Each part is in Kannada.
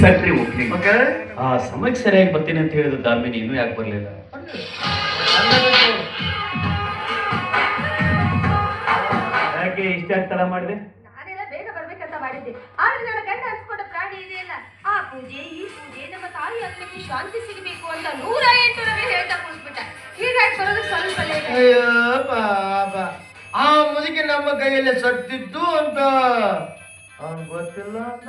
Factory opening okay. ಆ ಸಮಯಕ್ಕೆ ಸರಿಯಾಗಿ ಬರ್ತೀನಿ ಅಂತ ಹೇಳಿದ ದಾಮಿನಿ ಇನ್ನೂ ಯಾಕೆ ಬರಲಿಲ್ಲ? ಯಾಕೆ ಇಷ್ಟ ತಡ ಮಾಡಿದೆ? ನಾನೆಲ್ಲ ಬೇಗ ಬರ್ಬೇಕಂತ ಮಾಡಿದ್ದೆ. ಆದ್ರೆ ನನ್ನ ಗಂಡ ಅನ್ಸ್ಕೊಂಡ ಪ್ರಾಣಿ ಇದೆಯಲ್ಲ ಆ ಪೂಜೆ ಈ ಪೂಜೆ ನಮ್ಮ ತಾಯಿ ಆತ್ಮಕ್ಕೆ ಶಾಂತಿ ಸಿಗಬೇಕು ಅಂತ ನೂರ ಎಂಟು ರವೆ ಹೇಳ್ತಾ ಕುಳಿಸ್ಬಿಟ್ಟ ಹೀಗಾಗಿ ಬರೋದು ಸ್ವಲ್ಪ ಲೇಟ್ ಆಯ್ತು. ಅಯ್ಯೋ ಪಾಪ. ಆ ಮುದುಕಿ ನಮ್ಮ ಕೈಯಲ್ಲಿ ಸತ್ತಿತ್ತು ಅಂತ. ಅವ್ನ್ ಗೊತ್ತಿಲ್ಲ ಅಂತ.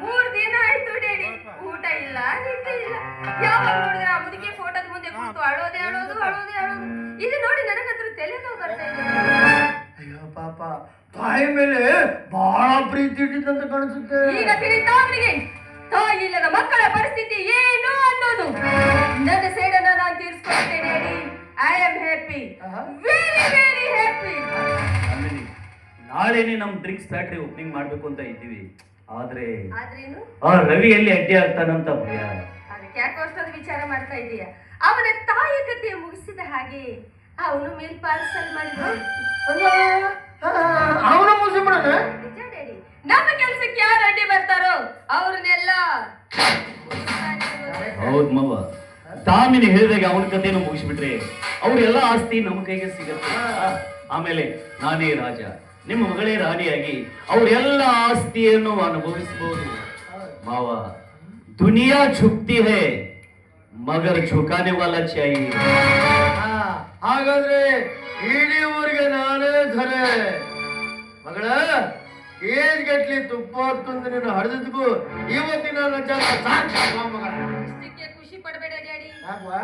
ಮೂರ್ ದಿನ ಆಯ್ತು ಡೇಡಿ ಊಟ ಇಲ್ಲ ನಿದ್ದೆ ಇಲ್ಲ. ಯಾವಾಗ ನೋಡಿದ್ರೆ ಆ ಮುದುಕಿ ಫೋಟೋದ ಮುಂದೆ ಕೂತು ಅಳೋದೆ ಅಳೋದು ಅಳೋದೆ ಅಳೋದು. ಇದು ನೋಡಿ ನನಗಂತೂ ತಲೆನೋವು ಬರ್ತಾ ಇದೆ. ಅಯ್ಯೋ ಪಾಪ ತಾಯಿ ಮೇಲೆ ಬಹಳ ಪ್ರೀತಿ ಇಟ್ಟಿದ್ದಂತ ಕಾಣಿಸುತ್ತೆ. ಈಗ ತಿಳಿತಾ ಅವನಿಗೆ ತಾಯಿ ಇಲ್ಲದ ಮಕ್ಕಳ ಪರಿಸ್ಥಿತಿ ಏನು ಅನ್ನೋದು. ನನ್ನ ಸೇಡನ್ನ ನಾನು ತೀರಿಸ್ಕೊಳ್ತೇನೆ I am happy. Very very happy ನಾಳೆನೆ ನಮ್ಮ ಡ್ರಿಂಕ್ಸ್ ಫ್ಯಾಕ್ಟ್ರಿ ಓಪನಿಂಗ್ ಮಾಡ್ಬೇಕು ಅಂತ ಇದ್ದೀವಿ. ಆದ್ರೆ ಆದ್ರೇನು? ಆ ರವಿ ಎಲ್ಲಿ ಅಡ್ಡಿ ಆಗ್ತಾನಂತ ಭಯ. ಅದಕ್ಕೆ ಯಾಕೋ ಅಷ್ಟೊಂದು ವಿಚಾರ ಮಾಡ್ತಾ ಇದೀಯ ಅವನ ತಾಯಿ ಕಥೆ ಮುಗಿಸಿದ ಹಾಗೆ ಅವನು ಮೇಲ್ ಪಾರ್ಸಲ್ ಮಾಡಿದ ಅವನ ಮುಗಿಸ್ಬಿಡೋಣ ನಿಜ ಡ್ಯಾಡಿ ನಮ್ಮ ಕೆಲ್ಸಕ್ಕೆ ಯಾರು ಅಡ್ಡಿ ಬರ್ತಾರೋ ಅವ್ರನ್ನೆಲ್ಲ ಹೌದ್ ಮಾವ. ತಾಮಿನಿ ಹೇಳಿದಾಗ ಅವನ ಕಥೆನೂ ಮುಗಿಸ್ಬಿಟ್ರೆ ಅವ್ರೆಲ್ಲ ಆಸ್ತಿ ನಮ್ಮ ಕೈಗೆ ಸಿಗತ್ತೆ. ಆಮೇಲೆ ನಾನೇ ರಾಜ. ನಿಮ್ಮ ಮಗಳೇ ರಾಣಿಯಾಗಿ ಅವರೆಲ್ಲ ಆಸ್ತಿಯನ್ನು ಅನುಭವಿಸಬಹುದು ಮಾವ ದುನಿಯಾ ಝುಕ್ತಿ ಹೇ ಮಗರ್ ಝುಕಾನೆ ವಾಲ ಚಾಯಿ. ಆ, ಹಾಗಾದ್ರೆ ಇಡೀ ಊರಿಗೆ ನಾನೇ ಧರೆ. ಮಗಳ ಏಜ್ ಗಟ್ಲಿ ತುಪ್ಪ ತಂದು ನೀನು ಹರಿದಿದ್ಕು ಇವತ್ತಿನ ಖುಷಿ ಪಡಬೇಡ ಡ್ಯಾಡಿ?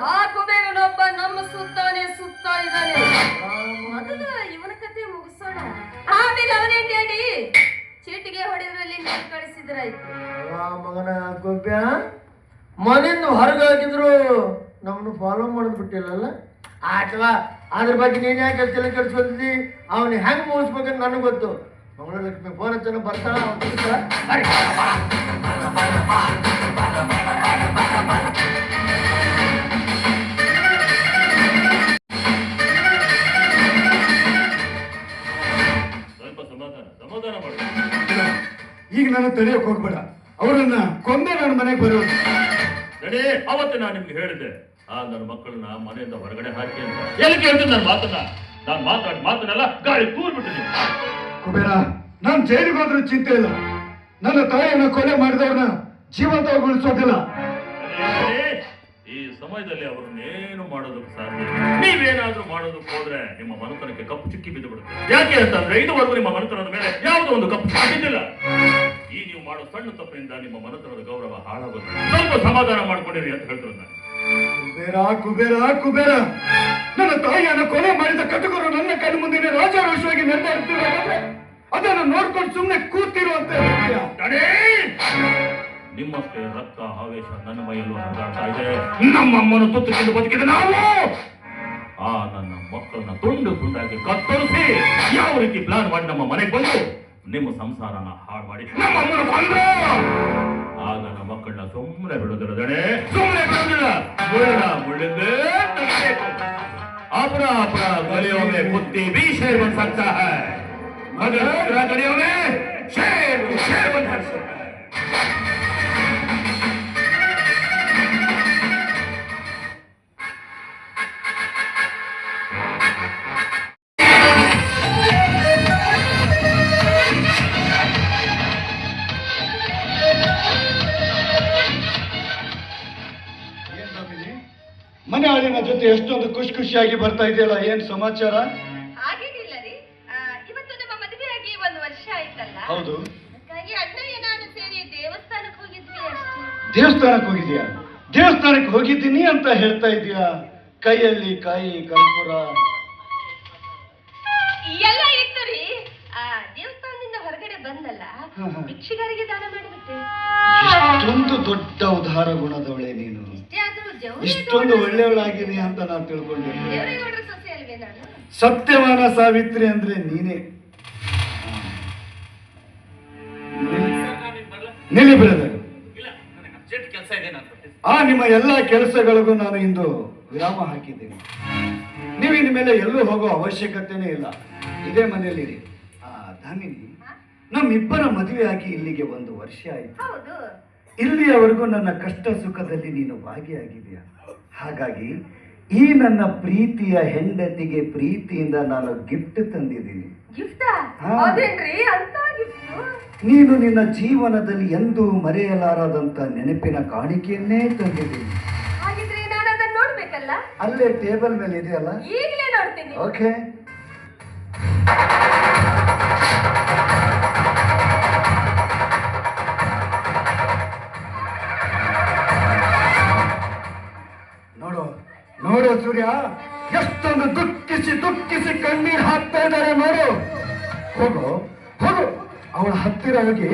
ಆ ಕುಬೇರನೊಬ್ಬ ನಮ್ಮ ಸುತ್ತಾನೆ ಸುತ್ತಾ ಇದ್ದಾನೆ ಮೊದಲು ಇವನ ಕತೆ ಮುಗಿಸೋಣ. ಆಮೇಲೆ ಅವನೇ ಡ್ಯಾಡಿ ಚೀಟಿಗೆ ಮಗನ ಗೊಬ್ಬ ಮನೆಯಿಂದ ಹೊರಗೆ ಹಾಕಿದ್ರು ನಮ್ಮನ್ನು ಫಾಲೋ ಮಾಡೋದು ಬಿಟ್ಟಿಲ್ಲಲ್ಲ? ಅಥವಾ ಅದ್ರ ಬಗ್ಗೆ ನೀನ್ ಯಾಕೆ ತಲೆ ಕೆಡ್ಸ್ಕೊತಿದ್ದಿ ಅವನು ಹೆಂಗ್ ಮುಗಿಸ್ಬೇಕಂತ ನನಗೆ ಗೊತ್ತು. ಮಂಗಳೂರು ಲಕ್ಷ್ಮಿ ಫೋನ್ ಹಚ್ಚನ, ಬರ್ತಾಳ ನಾನು ತಡೆಯಕ್ ಹೋಗ್ಬೇಡ. ಅವರನ್ನ ಕೊಂದೆ ನನ್ನ ಮನೆಗೆ ಬರೋದು. ನಡಿ ಅವತ್ತು ನಾನು ನಿಮ್ಗೆ ಹೇಳಿದೆ ಆ ನನ್ನ ಮಕ್ಕಳನ್ನ ಮನೆಯಿಂದ ಹೊರಗಡೆ ಹಾಕಿ ಅಂತ. ಎಲ್ಲಿ ಕೇಳ್ತೀನಿ ನನ್ನ ಮಾತನ್ನ? ನಾನು ಮಾತಾಡಿ ಮಾತನ್ನೆಲ್ಲ ಗಾಳಿ ತೂರ್ಬಿಟ್ಟಿದ್ದೀನಿ ಕುಬೇರ ನಾನ್ ಜೈಲಿಗೆ ಹೋದ್ರೂ ಚಿಂತೆ ಇಲ್ಲ. ನನ್ನ ತಾಯಿಯನ್ನ ಕೊಲೆ ಮಾಡಿದವ್ರನ್ನ ಜೀವಂತ ಉಳಿಸೋದಿಲ್ಲ. ಈ ಸಮಯದಲ್ಲಿ ಅವ್ರನ್ನೇನು ಮಾಡೋದಕ್ಕೆ ಸಾಧ್ಯ. ನೀವೇನಾದ್ರೂ ಮಾಡೋದಕ್ಕೆ ಹೋದ್ರೆ ನಿಮ್ಮ ಮನತನಕ್ಕೆ ಕಪ್ಪು ಚಿಕ್ಕಿ ಬಿದ್ದು ಬಿಡುತ್ತೆ ಯಾಕೆ ಅಂತಂದ್ರೆ ಇದುವರೆಗೂ ನಿಮ್ಮ ಮನತನದ ಮೇಲೆ ಯಾವುದೋ ಒಂದು ಕಪ್ಪು ಸಾಧ್ಯ ಬಿದ್ದಿಲ್ಲ ನೀವು ಮಾಡೋ ಸಣ್ಣ ತಪ್ಪಿನಿಂದ ನಿಮ್ಮ ಮನತನದ ಗೌರವ ಹಾಳಾಗುತ್ತೆ. ಸ್ವಲ್ಪ ಸಮಾಧಾನ ಮಾಡ್ಕೊಂಡಿರಿ ಅಂತ ಹೇಳ್ತಾರೆ ನಾನು ಕುಬೇರ ಕುಬೇರ ಕುಬೇರ. ನನ್ನ ತಾಯಿಯನ್ನ ಕೊಲೆ ಮಾಡಿದ ಕಟಕರು ನನ್ನ ಕಣ್ಣು ಮುಂದೆ ರಾಜಾರೋಷವಾಗಿ ನಡೆದಾಡ್ತಿರೋದಾದ್ರೆ ಅದನ್ನು ನೋಡ್ಕೊಂಡು ಸುಮ್ಮನೆ ಕೂತಿರೋ ಅಂತ! ನಿಮ್ಮಷ್ಟೇ ರಕ್ತ ಆವೇಶ ನನ್ನ ಮೈಯಲ್ಲೂ ಹರಿದಾಡ್ತಾ ಇದೆ. ನಮ್ಮಮ್ಮನ ತುತ್ತು ಕಿಟ್ಟು ಬದುಕಿದ ನಾವು ಆ ನನ್ನ ಮಕ್ಕಳನ್ನ ತುಂಡು ತುಂಡಾಗಿ ಕತ್ತರಿಸಿ ಯಾವ ರೀತಿ ಪ್ಲಾನ್ ಮಾಡಿ ನಮ್ಮ ಮನೆಗೆ ಬಂದು ನಿಮ್ಮ ಸಂಸಾರನ ಹಾಳು ಮಾಡಿ ನಮ್ಮಮ್ಮನ ಕೊಂದ್ರು ಆ ನನ್ನ ಮಕ್ಕಳನ್ನ ಸುಮ್ಮನೆ ಬಿಡೋದಿಲ್ಲ ದಣೆ ಸುಮ್ಮನೆ ಬಿಡೋದಿಲ್ಲ ಮುಳ್ಳ ಮುಳ್ಳಿಂದೇ ತಟ್ಟಬೇಕು. अपना अपना गलियों में कुत्ती भी शेर बन सकता है मगर दूसरा गलियों में शेर भी शेर बन सकता है ಮನೆ ಆಳಿನ ಜೊತೆ ಎಷ್ಟೊಂದು ಖುಷಿ ಖುಷಿಯಾಗಿ ಬರ್ತಾ ಇದೆಯಲ್ಲ ಏನ್ ಸಮಾಚಾರ? ಹಾಗೇನಿಲ್ಲ ರೀ. ಆ, ಇವತ್ತು ನಮ್ಮ ಮದುವೆಯಾಗಿ ಒಂದು ವರ್ಷ ಆಯ್ತಲ್ಲ? ಹೌದು. ಹಾಗಾಗಿ ಅಣ್ಣಯ್ಯ ನಾನು ಸೇರಿ ದೇವಸ್ಥಾನಕ್ಕೆ ಹೋಗಿದ್ವಿ ಅಷ್ಟೇ. ದೇವಸ್ಥಾನಕ್ಕೆ ಹೋಗಿದ್ಯಾ ದೇವಸ್ಥಾನಕ್ಕೆ ಹೋಗಿದ್ದೀನಿ ಅಂತ ಹೇಳ್ತಾ ಇದೀಯಾ? ಕೈಯಲ್ಲಿ ಕಾಯಿ ಕರ್ಪೂರ. ಎಲ್ಲ ಇತ್ತು ರೀ. ಆ, ದೇವಸ್ಥಾನದಿಂದ ಹೊರಗಡೆ ಬಂದಲ್ಲ ಹ್ಮ್, ಹ್ಮ್. ಭಿಕ್ಷುಗರಿಗೆ ದಾನ ಮಾಡಿಬಿಟ್ಟೆ ಇಷ್ಟೊಂದು ದೊಡ್ಡ ಉದಾರ ಗುಣದವಳೆ ನೀನು. ಇಷ್ಟೇ ಆದ್ರೂ ಇಷ್ಟೊಂದು ಒಳ್ಳೆಯವಳಾಗಿದೆಯ ಅಂತ ನಾನು ನಾನು? ಸತ್ಯವಾನ ಸಾವಿತ್ರಿ ಅಂದ್ರೆ ನೀನೇ. ನಿಲ್ಲಿ ಬ್ರದರ್. ಆ ನಿಮ್ಮ ಎಲ್ಲ ಕೆಲಸಗಳಿಗೂ ನಾನು ಇಂದು ವಿರಾಮ ಹಾಕಿದ್ದೇನೆ. ನೀವು ಇನ್ ಮೇಲೆ ಎಲ್ಲೂ ಹೋಗೋ ಅವಶ್ಯಕತೆನೇ ಇಲ್ಲ. ಇದೇ ಮನೆಯಲ್ಲಿರಿ ಆ ದಾಮಿನಿ ನಮ್ಮಿಬ್ಬರ ಮದುವೆಯಾಗಿ ಇಲ್ಲಿಗೆ ಒಂದು ವರ್ಷ ಆಯಿತು. ಇಲ್ಲಿಯವರೆಗೂ ನನ್ನ ಕಷ್ಟ ಸುಖದಲ್ಲಿ ನೀನು ಭಾಗಿಯಾಗಿದೆಯ ಹಾಗಾಗಿ ಈ ನನ್ನ ಪ್ರೀತಿಯ ಹೆಂಡತಿಗೆ ಪ್ರೀತಿಯಿಂದ ನಾನು ಗಿಫ್ಟ್ ತಂದಿದ್ದೀನಿ. ನೀನು ನಿನ್ನ ಜೀವನದಲ್ಲಿ ಎಂದೂ ಮರೆಯಲಾರದಂತ ನೆನಪಿನ ಕಾಣಿಕೆಯನ್ನೇ ತಂದಿದ್ದೀನಿ. ಅಲ್ಲೇ ಟೇಬಲ್ ಮೇಲೆ ಇದೆಯಲ್ಲ ಓಕೆ ನೋಡು ಸೂರ್ಯ, ಎಷ್ಟೊಂದು ದುಃಖಿಸಿ ದುಃಖಿಸಿ ಕಣ್ಣೀರು ಹಾಕ್ತಾ ಇದ್ದಾರೆ ನೋಡು. ಹೋಗು ಹೋಗು. ಅವಳ ಹತ್ತಿರ ಹೋಗಿ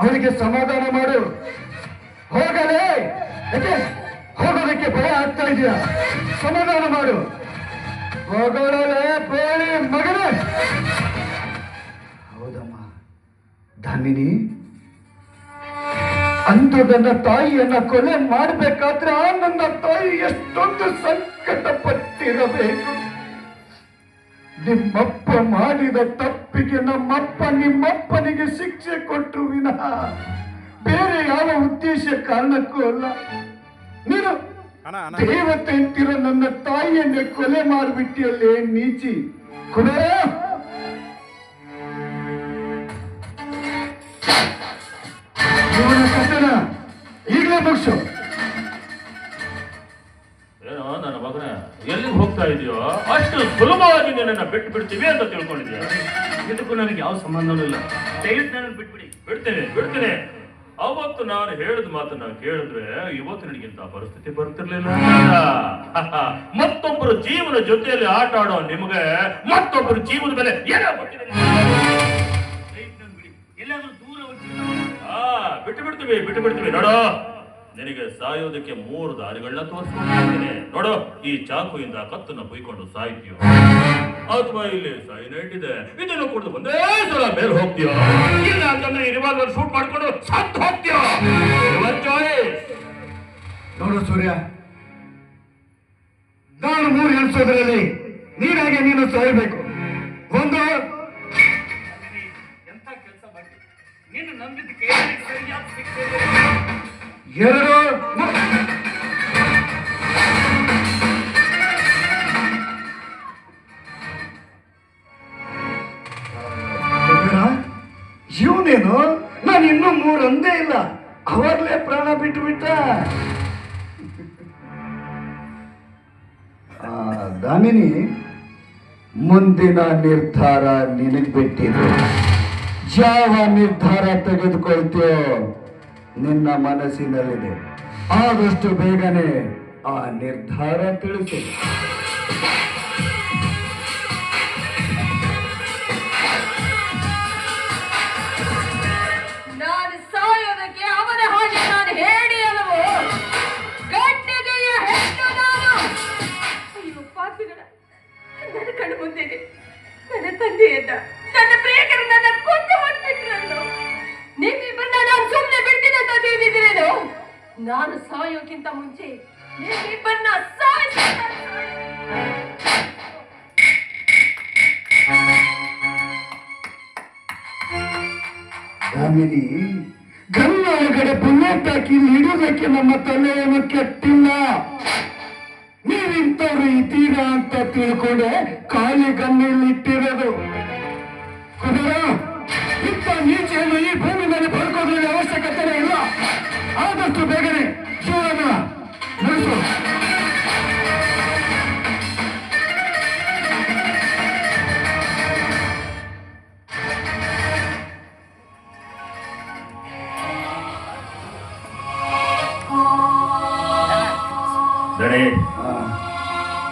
ಅವಳಿಗೆ ಸಮಾಧಾನ ಮಾಡು. ಹೋಗಲೇ. ಯಾಕೆ? ಹೋಗೋದಕ್ಕೆ ಭಯ ಆಗ್ತಾ ಇದೆಯಾ? ಸಮಾಧಾನ ಮಾಡು. ಹೋಗೋಳಲೇ ಬೇಡಿ ಮಗನೇ. ಹೌದಮ್ಮ. ಧಾಮಿನಿ ಅಂದು ನನ್ನ ತಾಯಿಯನ್ನ ಕೊಲೆ ಮಾಡಬೇಕಾದ್ರೆ ಆ ನನ್ನ ತಾಯಿ ಎಷ್ಟೊಂದು ಸಂಕಟ ಪಟ್ಟಿರಬೇಕು ನಿಮ್ಮಪ್ಪ ಮಾಡಿದ ತಪ್ಪಿಗೆ ನಮ್ಮಪ್ಪ ನಿಮ್ಮಪ್ಪನಿಗೆ ಶಿಕ್ಷೆ ಕೊಟ್ಟರು ವಿನಃ ಬೇರೆ ಯಾವ ಉದ್ದೇಶ ಕಾರಣಕ್ಕೂ ಅಲ್ಲ. ನೀನು ದೇವತೆ ಅಂತಿರೋ ನನ್ನ ತಾಯಿಯನ್ನೇ ಕೊಲೆ ಮಾಡಿಬಿಟ್ಟಿಯಲ್ಲೇ ನೀಚಿ. ಕುಬೇರ ಮುಗಿಸು ಏನೋ ನನ್ನ ಮಗನೇ ಎಲ್ಲಿಗೆ ಹೋಗ್ತಾ ಇದೆಯೋ? ಅಷ್ಟು ಸುಲಭವಾಗಿ ನಿನ್ನನ್ನ ಬಿಟ್ಟು ಬಿಡ್ತೀವಿ ಅಂತ ತಿಳ್ಕೊಂಡಿದ್ಯಾ? ಇದಕ್ಕೂ ನನಗೆ ಯಾವ ಸಂಬಂಧನೂ ಇಲ್ಲ. ದಯವಿಟ್ಟು ಬಿಟ್ಬಿಡಿ. ಬಿಡ್ತೇನೆ ಬಿಡ್ತೇನೆ. ಅವತ್ತು ನಾನು ಹೇಳಿದ ಮಾತನ್ನ ಕೇಳಿದ್ರೆ ಇವತ್ತು ನನಗಿಂತ ಪರಿಸ್ಥಿತಿ ಬರ್ತಿರ್ಲಿಲ್ಲ. ಮತ್ತೊಬ್ಬರು ಜೀವನ ಜೊತೆಯಲ್ಲಿ ಆಟ ಆಡೋ ನಿಮಗೆ ಮತ್ತೊಬ್ಬರು ಜೀವನದ ಮೇಲೆ ಏನೋ ಬಿಟ್ಟು ಬಿಡ್ತೀವಿ ಬಿಟ್ಟು ಬಿಡ್ತೀವಿ. ನೋಡೋ. ನಿನಗೆ ಸಾಯೋದಕ್ಕೆ ಮೂರು ದಾರಿಗಳನ್ನ ತೋರಿಸ್ಕೊಂಡಿದ್ದೇನೆ ನೋಡು ಈ ಚಾಕುವಿಂದ ಕತ್ತನ್ನು ಕುಯ್ಕೊಂಡು ಸಾಯ್ತೀಯೋ? ಅಥವಾ ಇಲ್ಲಿ ಸೈಲೆಂಟ್ ಇದೆ ಇದನ್ನು ಕುಡಿದು ಒಂದೇ ಸಲ ಮೇಲೆ ಹೋಗ್ತೀಯೋ? ಇಲ್ಲ ಅಂತಂದ್ರೆ ಈ ರಿವಾಲ್ವರ್ ಶೂಟ್ ಮಾಡ್ಕೊಂಡು ಸತ್ತು ಹೋಗ್ತೀಯೋ. ನೋಡು ಸೂರ್ಯ ನಾನು ಮೂರು ಎಣಿಸೋದ್ರಲ್ಲಿ ನೀನಾಗೆ ನೀನು ಸಾಯಬೇಕು. ಒಂದು ಎಂತ ಕೆಲಸ ಮಾಡಿ ನೀನು ನಂಬಿದ್ದಕ್ಕೆ ಸರಿಯಾದ ಶಿಕ್ಷೆ. ಎರಡು ಇವನೇನು? ನಾನು ಇನ್ನೂ ಮೂರು ಇಲ್ಲ. ಅವರ್ಲೇ ಪ್ರಾಣ ಬಿಟ್ಟು ಬಿಟ್ಟ ದಾಮಿನಿ, ಮುಂದಿನ ನಿರ್ಧಾರ ನಿನಗ್ ಬಿಟ್ಟಿದೆ. ಯಾವ ನಿರ್ಧಾರ ತೆಗೆದುಕೊಳ್ತೀಯೋ ನಿನ್ನ ಮನಸ್ಸಿನಲ್ಲಿದೆ. ಆದಷ್ಟು ಬೇಗನೆ ಆ ನಿರ್ಧಾರ ತಿಳಿಸು. ನನ್ನ ತಂದೆಯನ್ನ ನನ್ನ ಪ್ರಿಯಕರನ್ನ ಕೊಂದು ಹೊರಬಿಟ್ರನ್ನು ನಿಮ್ಮಿಬ್ಬರನ್ನ ನಾನು ಸುಮ್ಮನೆ ಬಿಡ್ತೀನಿ ಅಂತ ನಾನು ಸಾಯೋಕ್ಕಿಂತ ಮುಂಚೆ ನಿಮ್ಮಿಬ್ಬರನ್ನ ಸಾಯಿಸಿ ದಾಮಿನಿ ಗನ್ನ ಒಳಗಡೆ ಬುಲೆಟ್ ಹಾಕಿ ಹಿಡಿಯೋದಕ್ಕೆ ನಮ್ಮ ತಲೆ ಏನು ಕೆಟ್ಟಿಲ್ಲ ನೀವಿಂತವ್ರು ಇದ್ದೀರಾ ಅಂತ ತಿಳ್ಕೊಂಡೆ ಖಾಲಿ ಗನ್ನಲ್ಲಿ ಇಟ್ಟಿರೋದು ಕುದುರ ಇಂಥ ನೀಚೆಯನ್ನು ಈ ಭೂಮಿ ಮೇಲೆ ಪಡ್ಕೊಳ್ಳುವ ಅವಶ್ಯಕತೆ ಇಲ್ಲ. ಆದಷ್ಟು ಬೇಗನೆ ಜೀವನ ನಡೆಸು.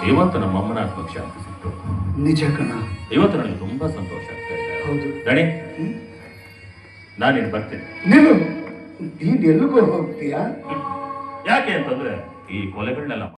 ಇವತ್ತು ನಮ್ಮ ಅಮ್ಮನ ಆತ್ಮಕ್ಕೆ ಶಾಂತಿ ಸಿಕ್ತು. ನಿಜ ಕಣ. ಇವತ್ತು ನನಗೆ ತುಂಬಾ ಸಂತೋಷ ಆಗ್ತಾ ಇದೆ. ಹೌದು. ನಾನಿನ್ ಬರ್ತೇನೆ. ನೀನು ನೀನ್ ಎಲ್ಲಿಗೋ ಹೋಗ್ತೀಯಾ? ಯಾಕೆ ಅಂತಂದ್ರೆ ಈ ಕೊಲೆಗಳನ್ನೆಲ್ಲ